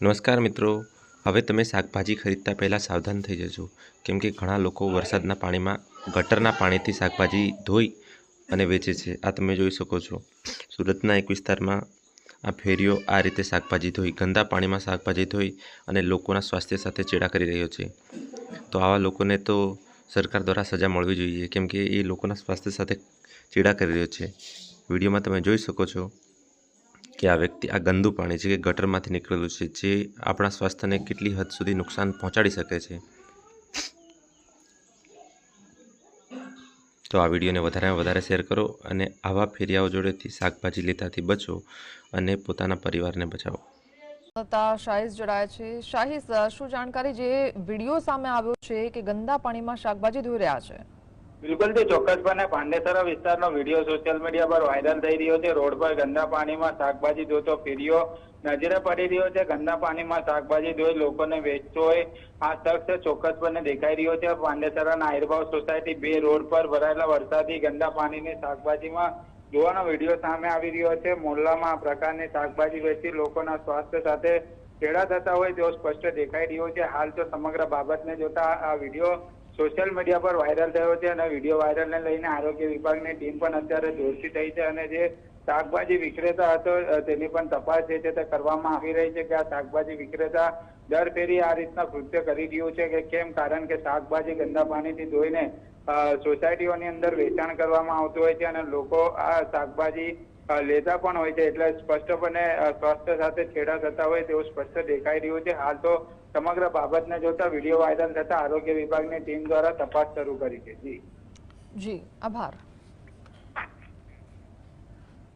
નમસ્કાર મિત્રો. હવે તમે શાકભાજી ખરીદતા પહેલાં સાવધાન થઈ જજો. કેમ કે ઘણા લોકો વરસાદના પાણીમાં, ગટરના પાણીથી શાકભાજી ધોઈ અને વેચે છે. આ તમે જોઈ શકો છો. સુરતના એક વિસ્તારમાં આ ફેરીઓ આ રીતે શાકભાજી ધોઈ, ગંદા પાણીમાં શાકભાજી ધોઈ અને લોકોના સ્વાસ્થ્ય સાથે ચેડા કરી રહ્યો છે. તો આવા લોકોને તો સરકાર દ્વારા સજા મળવી જોઈએ, કેમ કે એ લોકોના સ્વાસ્થ્ય સાથે ચેડા કરી રહ્યો છે. વિડીયોમાં તમે જોઈ શકો છો કે આ વ્યક્તિ આ ગંદુ પાણી છે કે ગટરમાંથી નીકળેલું છે, જે આપણા સ્વાસ્થ્યને કેટલી હદ સુધી નુકસાન પહોંચાડી શકે છે. તો આ વિડીયોને વધારેમાં વધારે શેર કરો અને આવા ફેરિયાઓ જોડેથી શાકભાજી લેતાથી બચો અને પોતાના પરિવારને બચાવો. શાહીસ જોડાયા છે. શાહીસ શું જાણકારી જે વીડિયો સામે આવ્યો છે કે ગંદા પાણીમાં શાકભાજી ધોઈ રહ્યા છે? બિલકુલ તે ચોક્કસપણે પાંડેસરા વિસ્તારનો વીડિયો સોશિયલ મીડિયા પર વાયરલ થઈ રહ્યો છે. રોડ પર ગંદા પાણીમાં શાકભાજી ધોતો ફેરીઓ નજરે પડી રહ્યો છે. ગંદા પાણીમાં શાકભાજી ધોઈ લોકોને વેચતો હોય આ શખ્સ ચોક્કસપણે દેખાઈ રહ્યો છે. પાંડેસરાના આયુર્ભાવ સોસાયટી બે રોડ પર ભરાયેલા વરસાદી ગંદા પાણીની શાકભાજીમાં જોવાનો વીડિયો સામે આવી રહ્યો છે. મોહલ્લામાં આ પ્રકારની શાકભાજી વેચી લોકોના સ્વાસ્થ્ય સાથે છેડા થતા હોય તેવો સ્પષ્ટ દેખાઈ રહ્યો છે. હાલ તો સમગ્ર બાબતને જોતા આ વીડિયો સોશિયલ મીડિયા પર વાયરલ થયો છે અને વીડિયો વાયરલને લઈને આરોગ્ય વિભાગની ટીમ પણ અત્યારે દોડતી થઈ છે અને જે શાકભાજી વિક્રેતા હતો તેની પણ તપાસ છે તે કરવામાં આવી રહી છે કે આ શાકભાજી વિક્રેતા દર ફેરી આ રીતના કૃત્ય કરી રહ્યું છે કે કેમ? કારણ કે શાકભાજી ગંદા પાણીથી ધોઈને સોસાયટીઓની અંદર વેચાણ કરવામાં આવતું હોય છે અને લોકો આ શાકભાજી લેતા પણ હોય છે. એટલે સ્પષ્ટપણે પણ સ્વાસ્થ્ય સાથે છેડા થતા હોય તેવું સ્પષ્ટ દેખાઈ રહ્યું છે. હાલ તો સમગ્ર બાબતને જોતા વીડિયો વાયરલ થતા આરોગ્ય વિભાગની ટીમ દ્વારા તપાસ શરૂ કરી છે. જી. જી, આભાર.